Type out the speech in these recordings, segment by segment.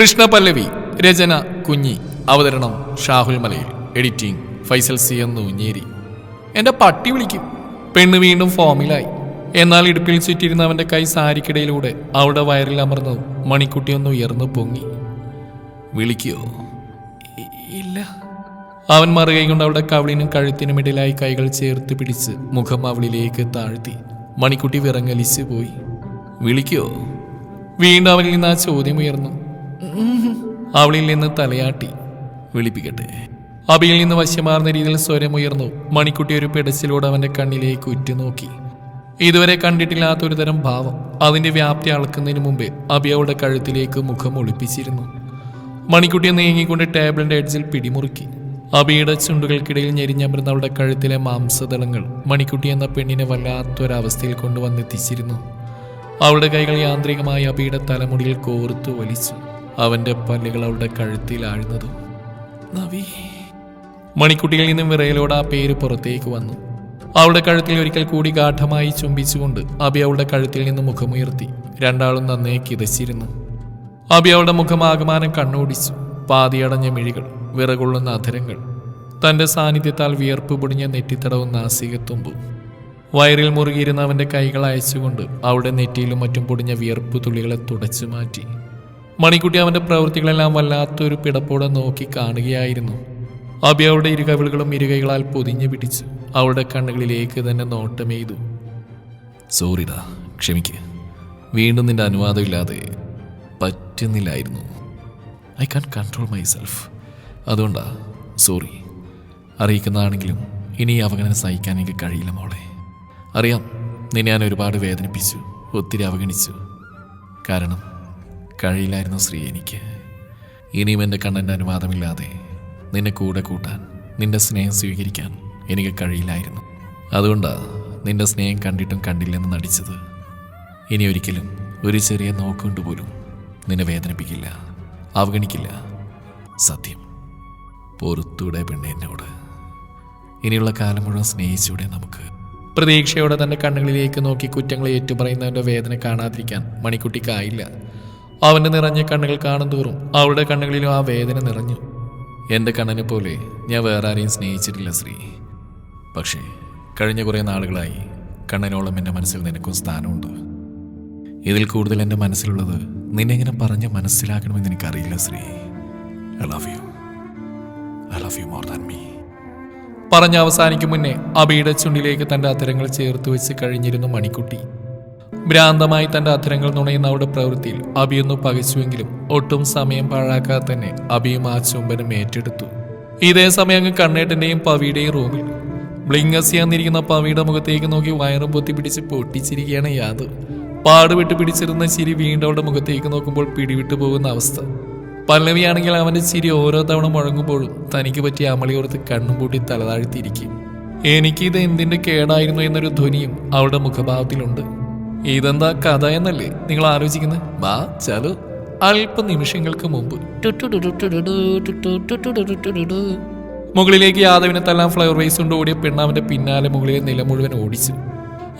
കൃഷ്ണ പല്ലവി രചന കുഞ്ഞി അവതരണം ഷാഹുൽ മലയിൽ എഡിറ്റിംഗ് ഫൈസൽ സി എന്ന് ഞേരി എന്റെ പട്ടി വിളിക്കും. പെണ്ണ് വീണ്ടും ഫോമിലായി. എന്നാൽ ഇടുപ്പിൽ ചുറ്റിരുന്ന അവന്റെ കൈ സാരിക്കിടയിലൂടെ അവളുടെ വയറിൽ അമർന്നു മണിക്കുട്ടി ഒന്ന് ഉയർന്നു പൊങ്ങി. വിളിക്കോ? ഇല്ല. അവൻ മറുകൈ കൊണ്ട് അവളുടെ കവിളിനും കഴുത്തിനും ഇടയിലായി കൈകൾ ചേർത്ത് പിടിച്ച് മുഖം അവളിലേക്ക് താഴ്ത്തി. മണിക്കുട്ടി വിറങ്ങലിച്ച് പോയി. വിളിക്കോ? വീണ്ടും അവനിൽ നിന്ന് ആ ചോദ്യം ഉയർന്നു. അവളിൽ നിന്ന് തലയാട്ടി വിളിപ്പിക്കട്ടെ. അബിയിൽ നിന്ന് വശ്യമാർന്ന രീതിയിൽ സ്വരമുയർന്നു മണിക്കുട്ടി ഒരു പെടച്ചിലൂടെ അവന്റെ കണ്ണിലേക്ക് ഉറ്റുനോക്കി. ഇതുവരെ കണ്ടിട്ടില്ലാത്തൊരു തരം ഭാവം അതിന്റെ വ്യാപ്തി അളക്കുന്നതിന് മുമ്പേ അബി അവളുടെ കഴുത്തിലേക്ക് മുഖം ഒളിപ്പിച്ചിരുന്നു. മണിക്കുട്ടിയെ നീങ്ങിക്കൊണ്ട് ടേബിളിന്റെ എഡ്ജിൽ പിടിമുറുക്കി. അബിയുടെ ചുണ്ടുകൾക്കിടയിൽ ഞെരിഞ്ഞമർന്ന അവളുടെ കഴുത്തിലെ മാംസദളങ്ങൾ മണിക്കുട്ടി എന്ന പെണ്ണിനെ വല്ലാത്തൊരവസ്ഥയിൽ കൊണ്ടുവന്നെത്തിച്ചിരുന്നു. അവളുടെ കൈകൾ യാന്ത്രികമായി അബിയുടെ തലമുടിയിൽ കോർത്തു വലിച്ചു. അവന്റെ പല്ലുകൾ അവളുടെ കഴുത്തിൽ ആഴ്ന്നതും. നവി മണിക്കുട്ടികളിൽ നിന്നും വിറയലോടെ ആ പേര് പുറത്തേക്ക് വന്നു. അവളുടെ കഴുത്തിൽ ഒരിക്കൽ കൂടി ഗാഠമായി ചുംബിച്ചുകൊണ്ട് അബി അവളുടെ കഴുത്തിൽ നിന്ന് മുഖമുയർത്തി രണ്ടാളും നന്നേ കിതച്ചിരുന്നു. അബി അവളുടെ മുഖം ആകമാനം കണ്ണോടിച്ചു. പാതിയടഞ്ഞ മിഴികൾ വിറകൊള്ളുന്ന അധരങ്ങൾ തന്റെ സാന്നിധ്യത്താൽ വിയർപ്പ് പൊടിഞ്ഞ നെറ്റിത്തടവും നാസികത്തുമ്പു. വയറിൽ മുറുകിയിരുന്ന അവന്റെ കൈകൾ അയച്ചുകൊണ്ട് അവളുടെ നെറ്റിയിലും മറ്റും പൊടിഞ്ഞ വിയർപ്പ് തുള്ളികളെ തുടച്ചു മാറ്റി. മണിക്കുട്ടി അവന്റെ പ്രവൃത്തികളെല്ലാം വല്ലാത്തൊരു പിടപ്പോടെ നോക്കി കാണുകയായിരുന്നു. അബി അവളുടെ ഇരുകവിളുകളും ഇരുകൈകളാൽ പൊതിഞ്ഞു പിടിച്ച് അവളുടെ കണ്ണുകളിലേക്ക് തന്നെ നോട്ടമെയ്തു സോറിടാ ക്ഷമിക്ക്. വീണ്ടും നിന്റെ അനുവാദമില്ലാതെ പറ്റുന്നില്ലായിരുന്നു. I can control myself അതുകൊണ്ടാ സോറി അറിയിക്കുന്നതാണെങ്കിലും ഇനി അവഗണന സഹിക്കാൻ എനിക്ക് കഴിയില്ല മോളെ. അറിയാം നിന്നെ ഞാൻ ഒരുപാട് വേദനിപ്പിച്ചു ഒത്തിരി അവഗണിച്ചു. കാരണം കഴിയില്ലായിരുന്നു ശ്രീ എനിക്ക്. ഇനിയും എന്റെ കണ്ണന്റെ അനുവാദമില്ലാതെ നിന്നെ കൂടെ കൂട്ടാൻ നിന്റെ സ്നേഹം സ്വീകരിക്കാൻ എനിക്ക് കഴിയില്ലായിരുന്നു. അതുകൊണ്ടാണ് നിന്റെ സ്നേഹം കണ്ടിട്ടും കണ്ടില്ലെന്ന് നടിച്ചത്. ഇനി ഒരിക്കലും ഒരു ചെറിയ നോക്കുകൊണ്ട് പോലും നിന്നെ വേദനിപ്പിക്കില്ല അവഗണിക്കില്ല. സത്യം പൊറത്തൂടെ പെണ്ണെ എന്നോട്. ഇനിയുള്ള കാലം മുഴുവൻ സ്നേഹിച്ചൂടെ നമുക്ക്. പ്രതീക്ഷയോടെ തന്റെ കണ്ണുകളിലേക്ക് നോക്കി കുറ്റങ്ങളെ ഏറ്റുപറയുന്നവന്റെ വേദന കാണാതിരിക്കാൻ മണിക്കുട്ടിക്കായില്ല. അവന്റെ നിറഞ്ഞ കണ്ണുകൾ കാണും തോറും അവളുടെ കണ്ണുകളിലും ആ വേദന നിറഞ്ഞു. എന്റെ കണ്ണനെ പോലെ ഞാൻ വേറെ ആരെയും സ്നേഹിച്ചിട്ടില്ല ശ്രീ. പക്ഷേ കഴിഞ്ഞ കുറേ നാളുകളായി കണ്ണനോളം എന്റെ മനസ്സിൽ നിനക്കും സ്ഥാനമുണ്ട്. ഇതിൽ കൂടുതൽ എന്റെ മനസ്സിലുള്ളത് നിന്നെ എങ്ങനെ പറഞ്ഞ് മനസ്സിലാക്കണമെന്ന് എനിക്കറിയില്ല Sree. I love you I love you more than me പറഞ്ഞ അവസാനിക്കും മുന്നേ അബിയുടെ ചുണ്ടിലേക്ക് തന്റെ അത്തരങ്ങൾ ചേർത്ത് വെച്ച് കഴിഞ്ഞിരുന്നു മണിക്കുട്ടി. ഭ്രാന്തമായി തന്റെ അധരങ്ങൾ നുണയുന്ന അവളുടെ പ്രവൃത്തിയിൽ അബിയൊന്നു പകച്ചുവെങ്കിലും ഒട്ടും സമയം പാഴാക്കാതെ തന്നെ അബിയും ആ ചുംബനം ഏറ്റെടുത്തു. ഇതേ സമയം അങ്ങ് കണ്ണേട്ടന്റെയും പവിയുടെയും റൂമിൽ ബ്ലിങ്കസിയാന്നിരിക്കുന്ന പവിയുടെ മുഖത്തേക്ക് നോക്കി വയറും പൊത്തി പിടിച്ച് പൊട്ടിച്ചിരിക്കുകയാണ് യാദവ്. പാടുവിട്ട് പിടിച്ചിരുന്ന ചിരി വീണ്ടും അവളുടെ മുഖത്തേക്ക് നോക്കുമ്പോൾ പിടിവിട്ടു പോകുന്ന അവസ്ഥ. പല്ലവിയാണെങ്കിൽ അവന്റെ ചിരി ഓരോ തവണ മുഴങ്ങുമ്പോഴും തനിക്ക് പറ്റിയ അമളിയോർത്ത് കണ്ണും പൂട്ടി തലതാഴ്ത്തിയിരിക്കും. എനിക്കിത് എന്തിന്റെ കേടായിരുന്നു എന്നൊരു ധ്വനിയും അവളുടെ മുഖഭാവത്തിലുണ്ട്. ഇതെന്താ കഥ എന്നല്ലേ നിങ്ങൾ ആലോചിക്കുന്നത്? ബാ ചലോ. അല്പ നിമിഷങ്ങൾക്ക് മുമ്പ്. മുകളിലേക്ക് യാദവിനെ തല്ലാൻ ഫ്ലവർ വേസ് കൊണ്ട് ഓടിയ പെണ്ണാവിന്റെ പിന്നാലെ മുകളിലെ നില മുഴുവൻ ഓടിച്ചു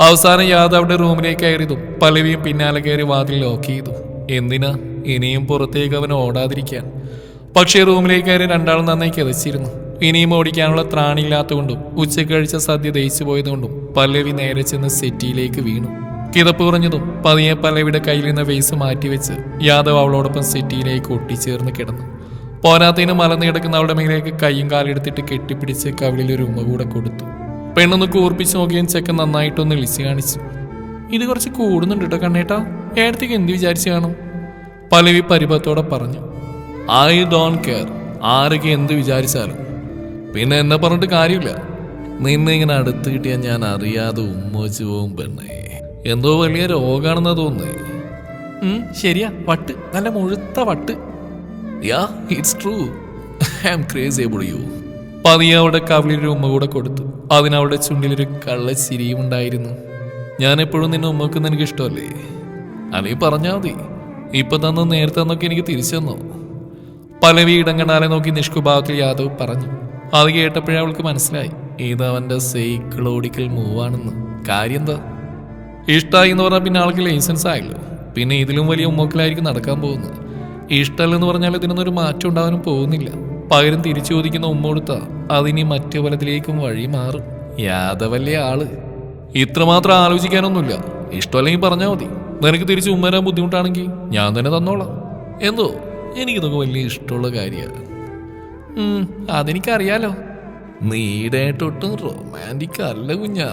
അവസാനം യാദവിന്റെ റൂമിലേക്ക് കയറിയതും പലവിയും പിന്നാലെ കയറി വാതിൽ ലോക്ക് ചെയ്തു. എന്തിനാ? ഇനിയും പുറത്തേക്ക് അവൻ ഓടാതിരിക്കാൻ. പക്ഷേ റൂമിലേക്ക് കയറി രണ്ടാളും നന്നായി കിതച്ചിരുന്നു. ഇനിയും ഓടിക്കാനുള്ള ത്രാണിയില്ലാത്തതുകൊണ്ടും ഉച്ചയ്ക്ക് കഴിച്ച സദ്യ ദഹിച്ചു പോയതുകൊണ്ടും പല്ലവി നേരെ ചെന്ന് സെറ്റിയിലേക്ക് വീണു. കിതപ്പ് കുറഞ്ഞതും പതിയെ പലവിടെ കയ്യിൽ നിന്ന് വെയ്സ് മാറ്റിവെച്ച് യാദവ് അവളോടൊപ്പം സിറ്റിയിലേക്ക് ഒട്ടിച്ചേർന്ന് കിടന്നു. പോരാത്തതിന് മലന്ന് കിടക്കുന്ന അവളുടെ മേലേക്ക് കൈയും കാലെടുത്തിട്ട് കെട്ടിപ്പിടിച്ച് കവിളിൽ ഒരു ഉമ്മ കൂടെ കൊടുത്തു. പെണ്ണൊന്ന് കൂർപ്പിച്ച് നോക്കിയും ചെക്കൻ നന്നായിട്ടൊന്ന് ഇളിച്ചു കാണിച്ചു. ഇത് കുറച്ച് കൂടുന്നുണ്ട് കേട്ടോ കണ്ണേട്ടാ. ഏടത്തേക്ക് എന്ത് വിചാരിച്ചു കാണും? പലവി പരിഭവത്തോടെ പറഞ്ഞു. ഐ ഡോൺ കെയർ ആരൊക്കെ എന്ത് വിചാരിച്ചാലും. പിന്നെ എന്നെ പറഞ്ഞിട്ട് കാര്യമില്ല. നിന്നെ ഇങ്ങനെ അടുത്ത് കിട്ടിയാൽ ഞാൻ അറിയാതെ ഉമ്മച്ച് പോകും പെണ്ണേ. എന്തോ വലിയ രോഗാണെന്ന് തോന്നുന്നേ. ശരിയാ. വട്ട്. നല്ല മുഴുത്ത വട്ട്. Yeah it's true. I am craze you. പതിയെ അവിടെ കവിളിലൊരു ഉമ്മ കൂടെ കൊടുത്തു. അതിനവിടെ ചുണ്ടിലൊരു കള്ള ചിരിയും ഉണ്ടായിരുന്നു. ഞാൻ എപ്പോഴും നിന്നെ ഉമ്മക്കുന്ന എനിക്ക് ഇഷ്ടമല്ലേ അല്ലെങ്കിൽ പറഞ്ഞാൽ മതി. ഇപ്പൊ തന്നു നേരത്തെ തന്നൊക്കെ എനിക്ക് തിരിച്ചു തന്നു. പലവി നോക്കി നിഷ്കുഭാവത്തിൽ യാദവ് പറഞ്ഞു. അത് കേട്ടപ്പോഴേ അവൾക്ക് മനസ്സിലായി. ഇത് അവന്റെ സൈക്കിളോടിക്കൽ മൂവാണെന്ന് കാര്യം എന്താ? ഇഷ്ടമായി എന്ന് പറഞ്ഞാൽ പിന്നെ ആൾക്ക് ലൈസൻസ് ആയല്ലോ? പിന്നെ ഇതിലും വലിയ ഉമ്മക്കിലായിരിക്കും നടക്കാൻ പോകുന്നത്. ഇഷ്ടമല്ലെന്ന് പറഞ്ഞാൽ ഇതിനൊന്നും ഒരു മാറ്റം ഉണ്ടാവാനും പോകുന്നില്ല. പകരം തിരിച്ചു ചോദിക്കുന്ന ഉമ്മ കൊടുത്താ അതിനി മറ്റു പലതിലേക്കും വഴി മാറും. യാദവല്ലേ ആൾ. ഇത്രമാത്രം ആലോചിക്കാനൊന്നുമില്ല. ഇഷ്ടമല്ലെങ്കിൽ പറഞ്ഞാൽ മതി. നിനക്ക് തിരിച്ച് ഉമ്മരാൻ ബുദ്ധിമുട്ടാണെങ്കിൽ ഞാൻ തന്നെ തന്നോളാം. എന്തോ? എനിക്കിതൊക്കെ വലിയ ഇഷ്ടമുള്ള കാര്യമാണ് അതെനിക്കറിയാലോ. നീടായിട്ടൊട്ടും റൊമാന്റിക് അല്ല കുഞ്ഞാ.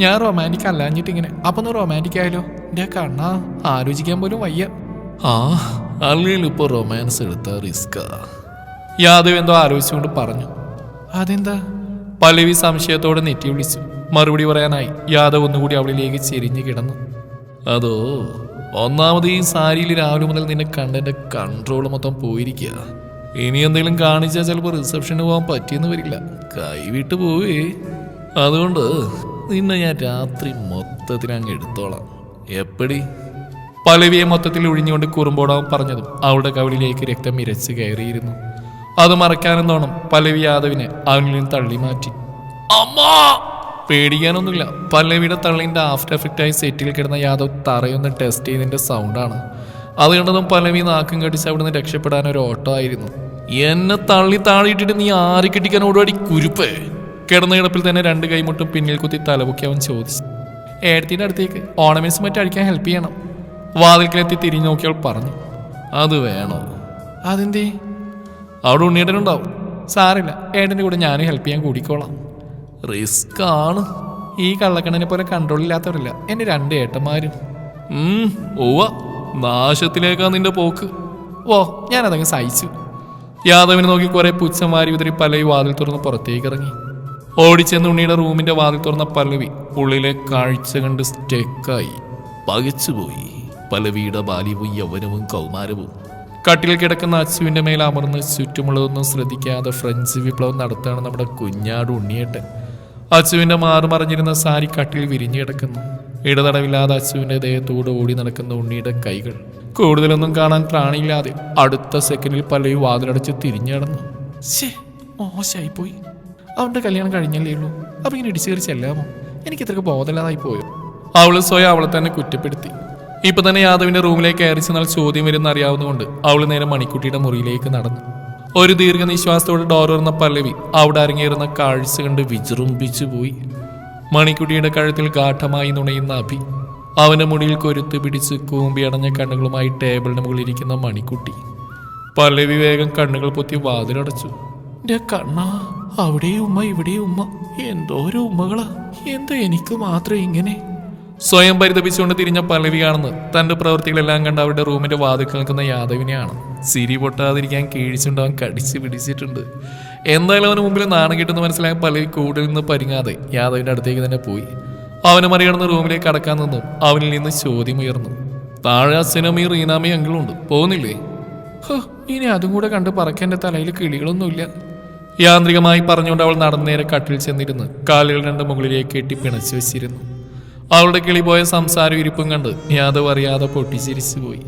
ഞാൻ റൊമാന്റിക് അല്ലാഞ്ഞിട്ട് ഇങ്ങനെ അപ്പൊ ഒന്ന് റൊമാന്റിക് ആയാലോ? എന്റെ കണ്ണാ ആലോചിക്കാൻ പോലും വയ്യ. ആ അല്ലെങ്കിൽ ഇപ്പൊ റൊമാൻസ് എടുത്ത റിസ്ക് യാദവ് എന്തോ ആലോചിച്ചുകൊണ്ട് പറഞ്ഞു. അതെന്താ? പല്ലവി സംശയത്തോടെ നെറ്റി വിളിച്ചു. മറുപടി പറയാനായി. യാദവ് ഒന്നുകൂടി അവളിലേക്ക് ചെരിഞ്ഞു കിടന്നു. അതോ ഒന്നാമത് ഈ സാരിയിൽ രാവിലെ മുതൽ നിന്നെ കണ്ടെന്റെ കൺട്രോൾ മൊത്തം പോയിരിക്കുക ഇനി എന്തെങ്കിലും കാണിച്ചാൽ ചിലപ്പോൾ റിസപ്ഷന് പോകാൻ പറ്റിയെന്ന് വരില്ല. കൈവിട്ട് പോവേ. അതുകൊണ്ട് നിന്നെ ഞാൻ രാത്രി മൊത്തത്തിൽ അങ്ങ് എടുത്തോളാം. എപ്പടി? പലവിയെ മൊത്തത്തിൽ ഒഴിഞ്ഞുകൊണ്ട് കുറുമ്പോടാവും പറഞ്ഞതും അവളുടെ കവിളിലേക്ക് രക്തം ഇരച്ച് കയറിയിരുന്നു. അത് മറക്കാനെന്നോണം പലവി യാദവിനെ അവനിൽ നിന്ന് തള്ളി മാറ്റി. അമ്മാ! പേടിക്കാനൊന്നുമില്ല. പല്ലവിയുടെ തള്ളിന്റെ ആഫ്റ്റർ എഫക്റ്റായി സെറ്റിൽ കിടന്ന യാദവ് തറയൊന്ന് ടെസ്റ്റ് ചെയ്തതിന്റെ സൗണ്ടാണ്. അത് കണ്ടതും പല്ലവി നാക്കും കടിച്ച് അവിടുന്ന് രക്ഷപ്പെടാൻ ഒരു ഓട്ടോ ആയിരുന്നു എന്നെ തള്ളി താഴെയിട്ടിട്ട് നീ ആരി കിട്ടിക്കാൻ ഓടുവാടി കുരുപ്പേ? കിടന്ന കിടപ്പിൽ തന്നെ രണ്ട് കൈമുട്ടും പിന്നിൽ കുത്തി തലപൊക്കി അവൻ ചോദിച്ചു. ഏടത്തിന്റെ അടുത്തേക്ക് ഓണമെൻസ് മറ്റും അടിക്കാൻ ഹെൽപ്പ് ചെയ്യണം. വാതിൽക്കിലെത്തി തിരിഞ്ഞു നോക്കിയവൾ പറഞ്ഞു. അത് വേണോ. അതെന്തേ? അവിടെ ഉണ്ണിയേട്ടനുണ്ടാവും. സാറില്ല ഏട്ടന്റെ കൂടെ ഞാനും ഹെൽപ്പ് ചെയ്യാൻ കൂടിക്കോളാം. റിസ്ക് ആണ്. ഈ കള്ളക്കണ്ണനെ പോലെ കൺട്രോൾ ഇല്ലാത്തവരില്ല എന്റെ രണ്ട് ഏട്ടന്മാരും. ഓവ നാശത്തിലേക്കാ നിന്റെ പോക്ക്. ഓ ഞാനതങ്ങ് സഹിച്ചു. യാദവിനെ നോക്കി കുറെ പുച്ഛം വാരി വിതറി പല്ലവി വാതിൽ തുറന്ന് പുറത്തേക്ക് ഇറങ്ങി. ഓടിച്ചെന്ന് ഉണ്ണിയുടെ റൂമിന്റെ വാതിൽ തുറന്ന പല്ലവി ഉള്ളിലെ കാഴ്ച കണ്ട് സ്റ്റെക്കായി. പകച്ചുപോയി. പല്ലവിയുടെ ബാല്യവും യൗവനവും കൗമാരവും. കട്ടിൽ കിടക്കുന്ന അച്ചുവിന്റെ മേൽ അമർന്ന് ചുറ്റുമുള്ളതൊന്നും ശ്രദ്ധിക്കാതെ ഫ്രഞ്ച് വിപ്ലവം നടത്താണ് നമ്മുടെ കുഞ്ഞാട് ഉണ്ണിയേട്ടൻ. അച്ചുവിന്റെ മാറുമറിഞ്ഞിരുന്ന സാരി കട്ടിൽ വിരിഞ്ഞു കിടക്കുന്നു. ഇടതടവില്ലാതെ അച്ചുവിന്റെ ദേഹത്തോട് ഓടി നടക്കുന്ന ഉണ്ണിയുടെ കൈകൾ. കൂടുതലൊന്നും കാണാൻ പ്രാണിയില്ലാതെ അടുത്ത സെക്കൻഡിൽ പല്ലവി വാതിലടച്ച് തിരിഞ്ഞു കിടന്നു ശേ മോശമായി പോയി അവന്റെ കല്യാണം കഴിഞ്ഞല്ലേ ഉള്ളൂ. അപ്പൊ ഇങ്ങനെ ഇടിച്ചു എനിക്ക് ഇത്രക്ക് ബോധമില്ലാതായി പോയോ? അവൾ സ്വയം അവളെ തന്നെ കുറ്റപ്പെടുത്തി. ഇപ്പൊ തന്നെ യാദവിന്റെ റൂമിലേക്ക് കയറി ചെന്നാൽ ചോദ്യം വരുന്ന അറിയാവുന്നതുകൊണ്ട് അവൾ നേരെ മണിക്കുട്ടിയുടെ മുറിയിലേക്ക് നടന്നു. ഒരു ദീർഘനിശ്വാസത്തോടെ ഡോർ തുറന്ന പല്ലവി അവിടെ അരങ്ങേറുന്ന കാഴ്ച കണ്ട് വിജൃംഭിച്ചു പോയി. മണിക്കുട്ടിയുടെ കഴുത്തിൽ ഗാഠമായി നുണയുന്ന അഭി അവന്റെ മുടിയിൽ കൊരുത്ത് പിടിച്ച് കൂമ്പി അടഞ്ഞ കണ്ണുകളുമായി ടേബിളിന് മുകളിൽ ഇരിക്കുന്ന മണിക്കുട്ടി. പല്ലവി വേഗം കണ്ണുകൾ പൊത്തി വാതിലടച്ചു. എന്റെ കണ്ണാ അവിടെ ഉമ്മ ഇവിടെ ഉമ്മ. എന്തോരോ ഉമ്മകളാ. എന്താ എനിക്ക് മാത്രം ഇങ്ങനെ? സ്വയം പരിതപിച്ചുകൊണ്ട് തിരിഞ്ഞ പല്ലവിയാണെന്ന് തന്റെ പ്രവൃത്തികളെല്ലാം കണ്ട് അവരുടെ റൂമിന്റെ വാതിൽ നിൽക്കുന്ന യാദവിനെയാണ്. സിരി പൊട്ടാതിരിക്കാൻ കീഴിച്ചുകൊണ്ട് അവൻ കടിച്ചു പിടിച്ചിട്ടുണ്ട്. എന്തായാലും അവന് മുമ്പിൽ നാണം കിട്ടുന്ന മനസ്സിലായ പല്ലവി കൂടുതൽ നിന്ന് പരിങ്ങാതെ യാദവിന്റെ അടുത്തേക്ക് തന്നെ പോയി. അവനെ മറികടന്ന് റൂമിലേക്ക് കടക്കാൻ നിന്നും. അവനിൽ നിന്ന് ചോദ്യം ഉയർന്നു. താഴെ അച്ഛനമ്മ റീനാമയും അങ്കിളുണ്ട് പോകുന്നില്ലേ? ഇനി അതും കൂടെ കണ്ട് പറക്കാൻ തലയിൽ കിളികളൊന്നുമില്ല. യാന്ത്രികമായി പറഞ്ഞുകൊണ്ട് അവൾ നടന്നേരെ കട്ടിൽ ചെന്നിരുന്ന്. കാലുകൾ രണ്ട് മുകളിലേക്ക് കെട്ടി പിണച്ചു വെച്ചിരുന്നു. അവളുടെ കിളിപോയ സംസാര ഇരിപ്പും കണ്ട് യാദവ് അറിയാതെ പൊട്ടിച്ചിരിച്ചു പോയി.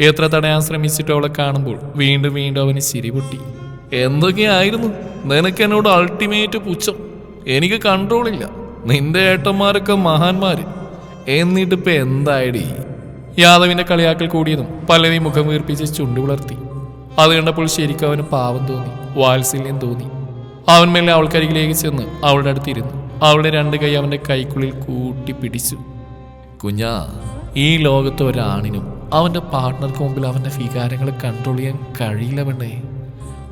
എത്ര തടയാൻ ശ്രമിച്ചിട്ട് അവളെ കാണുമ്പോൾ വീണ്ടും വീണ്ടും അവന് ചിരി പൊട്ടി. എന്തൊക്കെയായിരുന്നു? നിനക്ക് എന്നോട് അൾട്ടിമേറ്റ് പുച്ഛം. എനിക്ക് കൺട്രോൾ ഇല്ല. നിന്റെ ഏട്ടന്മാരൊക്കെ മഹാന്മാര്. എന്നിട്ടിപ്പോ എന്തായടി? യാദവിന്റെ കളിയാക്കൽ കൂടിയതും പലരെയും മുഖം വീർപ്പിച്ച് ചുണ്ടു അത് കണ്ടപ്പോൾ ശരിക്കും അവന് പാവം തോന്നി വാത്സല്യം തോന്നി. അവൻ മേലെ അവൾക്കരികിലേക്ക് ചെന്ന് അവളുടെ അടുത്തിരുന്നു അവളുടെ രണ്ട് കൈ അവന്റെ കൈക്കുള്ളിൽ കൂട്ടി പിടിച്ചു. കുഞ്ഞാ ഈ ലോകത്ത് ഒരാണിനും അവന്റെ പാർട്ട്ണർക്ക് മുമ്പിൽ അവന്റെ വികാരങ്ങളെ കൺട്രോൾ ചെയ്യാൻ കഴിയില്ല വേണ്ടേ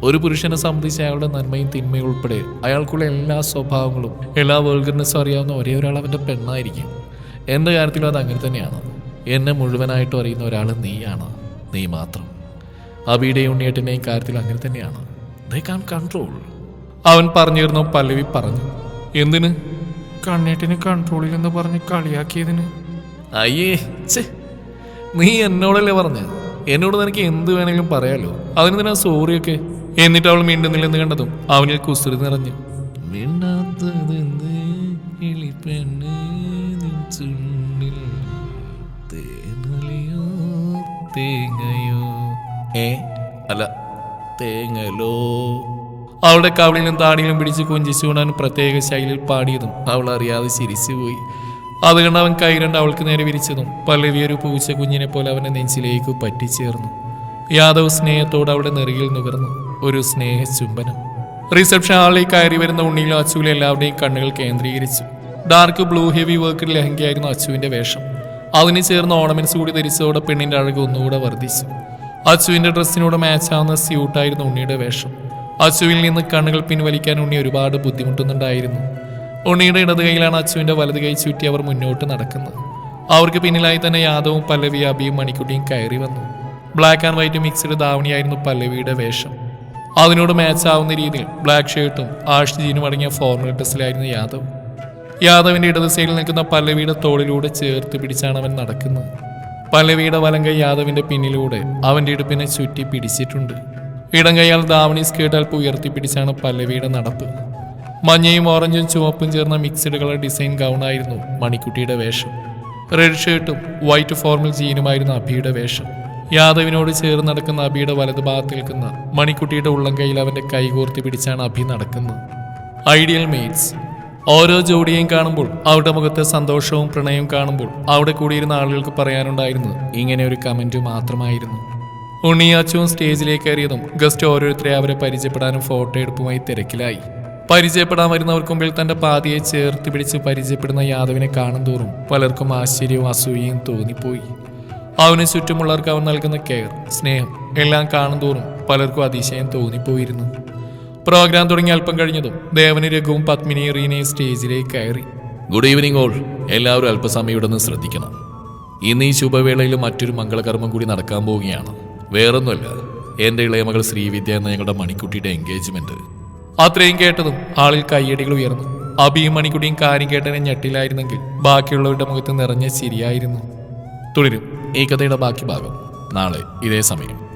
ഒരു പുരുഷനെ സംബന്ധിച്ച് അയാളുടെ നന്മയും തിന്മയും ഉൾപ്പെടെ അയാൾക്കുള്ള എല്ലാ സ്വഭാവങ്ങളും എല്ലാ വേൾഗർനെസ്സും അറിയാവുന്ന ഒരേ ഒരാൾ അവന്റെ പെണ്ണായിരിക്കും. എന്ത് കാര്യത്തിലും അത് അങ്ങനെ തന്നെയാണ്. എന്നെ മുഴുവനായിട്ടും അറിയുന്ന ഒരാൾ നീയാണ്. നീ മാത്രം. അബിയുടെയും ഉണ്ണിയേട്ടന്റെയും കാര്യത്തിൽ അങ്ങനെ തന്നെയാണ്. ദേ കാൺ കൺട്രോൾ. അവൻ പറഞ്ഞിരുന്നു പല്ലവി പറഞ്ഞു. എന്തിന്? കണ്ണേട്ടിന് കൺട്രോളിൽ എന്ന് പറഞ്ഞ് കളിയാക്കിയതിന്. അയ്യേ നീ എന്നോടല്ലേ പറഞ്ഞത് എന്നോട് നിനക്ക് എന്ത് വേണമെങ്കിലും പറയാലോ? അതിന് തന്നെ സോറിയൊക്കെ? എന്നിട്ട് അവൾ മിണ്ടുന്നില്ലെന്ന് കണ്ടതും അവനിൽ കുസൃതി നിറഞ്ഞു. മിണ്ടാത്തതെന്ത് ഏ? അല്ല. തേങ്ങലോ. അവളുടെ കവളിലും താടിയിലും പിടിച്ച് കുഞ്ചിച്ചുകൊണ്ട് അവൻ പ്രത്യേക ശൈലിയിൽ പാടിയതും അവൾ അറിയാതെ ചിരിച്ചുപോയി അത് കണ്ട് അവൻ കൈ അവൾക്ക് നേരെ വിരിച്ചതും പല്ലവി ഒരു പൂച്ച കുഞ്ഞിനെ പോലെ അവന്റെ നെഞ്ചിലേക്ക് പറ്റിച്ചേർന്നു. യാദവ് സ്നേഹത്തോടെ അവളുടെ നെറുകിൽ നുകർന്നു. ഒരു സ്നേഹ ചുംബനം. റിസപ്ഷൻ ഹാളിൽ കയറി വരുന്ന ഉണ്ണിയിലും അച്ചുവിലും എല്ലാവരുടെയും കണ്ണുകൾ കേന്ദ്രീകരിച്ചു. ഡാർക്ക് ബ്ലൂ ഹെവി വർക്ക് ലഹങ്കയായിരുന്നു അച്ചുവിന്റെ വേഷം. അതിന് ചേർന്ന് ഓർണമെന്റ്സ് കൂടി ധരിച്ചതോടെ പെണ്ണിന്റെ അഴക് ഒന്നുകൂടെ വർദ്ധിച്ചു. അച്ചുവിന്റെ ഡ്രസ്സിനോട് മാച്ചാവുന്ന സ്യൂട്ടായിരുന്നു ഉണ്ണിയുടെ വേഷം. അച്ചുവിൽ നിന്ന് കണ്ണുകൾ പിൻവലിക്കാൻ ഉണ്ണി ഒരുപാട് ബുദ്ധിമുട്ടുന്നുണ്ടായിരുന്നു. ഉണ്ണിയുടെ ഇടത് കൈയിലാണ് അച്ചുവിന്റെ വലത് കൈ ചുറ്റി അവർ മുന്നോട്ട് നടക്കുന്നത്. അവർക്ക് പിന്നിലായി തന്നെ യാദവും പല്ലവി അബിയും മണിക്കുട്ടിയും കയറി വന്നു. ബ്ലാക്ക് ആൻഡ് വൈറ്റ് മിക്സ്ഡ് ധാവണിയായിരുന്നു പല്ലവിയുടെ വേഷം. അതിനോട് മാച്ച് ആവുന്ന രീതിയിൽ ബ്ലാക്ക് ഷർട്ടും ആഷ് ജീനും അടങ്ങിയ ഫോർമൽ ഡ്രസ്സിലായിരുന്നു യാദവ്. യാദവിന്റെ ഇടത് സൈഡിൽ നിൽക്കുന്ന പല്ലവിയുടെ തോളിലൂടെ ചേർത്ത് പിടിച്ചാണ് അവൻ നടക്കുന്നത്. പല്ലവിയുടെ വലം കൈ യാദവിന്റെ പിന്നിലൂടെ അവന്റെ ഇടുപ്പിനെ ചുറ്റി പിടിച്ചിട്ടുണ്ട്. ഇടം കൈയാൽ ദാവണി സ്കേർട്ട് ഉയർത്തി പിടിച്ചാണ് പല്ലവിയുടെ നടപ്പ്. മഞ്ഞയും ഓറഞ്ചും ചുവപ്പും ചേർന്ന മിക്സഡ് കളർ ഡിസൈൻ ഗൗണായിരുന്നു മണിക്കുട്ടിയുടെ വേഷം. റെഡ് ഷർട്ടും വൈറ്റ് ഫോർമൽ ജീനുമായിരുന്നു അഭിയുടെ വേഷം. യാദവിനോട് ചേർന്ന് നടക്കുന്ന അഭിയുടെ വലതുഭാഗത്ത് നിൽക്കുന്ന മണിക്കുട്ടിയുടെ ഉള്ളം കയ്യിൽ അവന്റെ കൈകോർത്തി പിടിച്ചാണ് അഭി നടക്കുന്നത്. ഐഡിയൽ മേറ്റ്സ് ഓരോ ജോഡിയെയും കാണുമ്പോൾ അവരുടെ മുഖത്തെ സന്തോഷവും പ്രണയവും കാണുമ്പോൾ അവിടെ കൂടിയിരുന്ന ആളുകൾക്ക് പറയാനുണ്ടായിരുന്നു ഇങ്ങനെ ഒരു കമന്റ് മാത്രമായിരുന്നു. ഉണ്ണിയാച്ചവും സ്റ്റേജിലേക്ക് കയറിയതും ഗസ്റ്റ് ഓരോരുത്തരെ അവരെ പരിചയപ്പെടാനും ഫോട്ടോ എടുപ്പുമായി തിരക്കിലായി. പരിചയപ്പെടാൻ വരുന്നവർക്ക് മുമ്പിൽ തന്റെ പാതിയെ ചേർത്ത് പിടിച്ച് പരിചയപ്പെടുന്ന യാദവിനെ കാണും തോറും പലർക്കും ആശ്ചര്യവും അസൂയയും തോന്നിപ്പോയി. അവന് ചുറ്റുമുള്ളവർക്ക് അവൻ നൽകുന്ന കെയർ സ്നേഹം എല്ലാം കാണും തോറും പലർക്കും അതിശയം തോന്നിപ്പോയിരുന്നു. പ്രോഗ്രാം തുടങ്ങി അല്പം കഴിഞ്ഞതും ദേവന് രഘുവും പത്മിനി റീനയും സ്റ്റേജിലേക്ക് കയറി. ഗുഡ് ഈവനിങ് ഓൾ എല്ലാവരും അല്പസമയം ഇവിടെ നിന്ന് ശ്രദ്ധിക്കണം. ഇന്ന് ഈ ശുഭവേളയിൽ മറ്റൊരു മംഗളകർമ്മം കൂടി നടക്കാൻ പോവുകയാണ്. വേറൊന്നുമല്ല എന്റെ ഇളയമകൾ ശ്രീവിദ്യ എന്ന ഞങ്ങളുടെ മണിക്കുട്ടിയുടെ എൻഗേജ്മെന്റ് അത്രയും കേട്ടതും ആളിൽ കയ്യടികൾ ഉയർന്നു. അബിയും മണിക്കുട്ടിയും കാര്യം കേട്ടതിനെ ഞെട്ടിലായിരുന്നെങ്കിൽ ബാക്കിയുള്ളവരുടെ മുഖത്ത് നിറഞ്ഞ ശരിയായിരുന്നു തുടരും. ഈ കഥയുടെ ബാക്കി ഭാഗം നാളെ ഇതേ സമയം.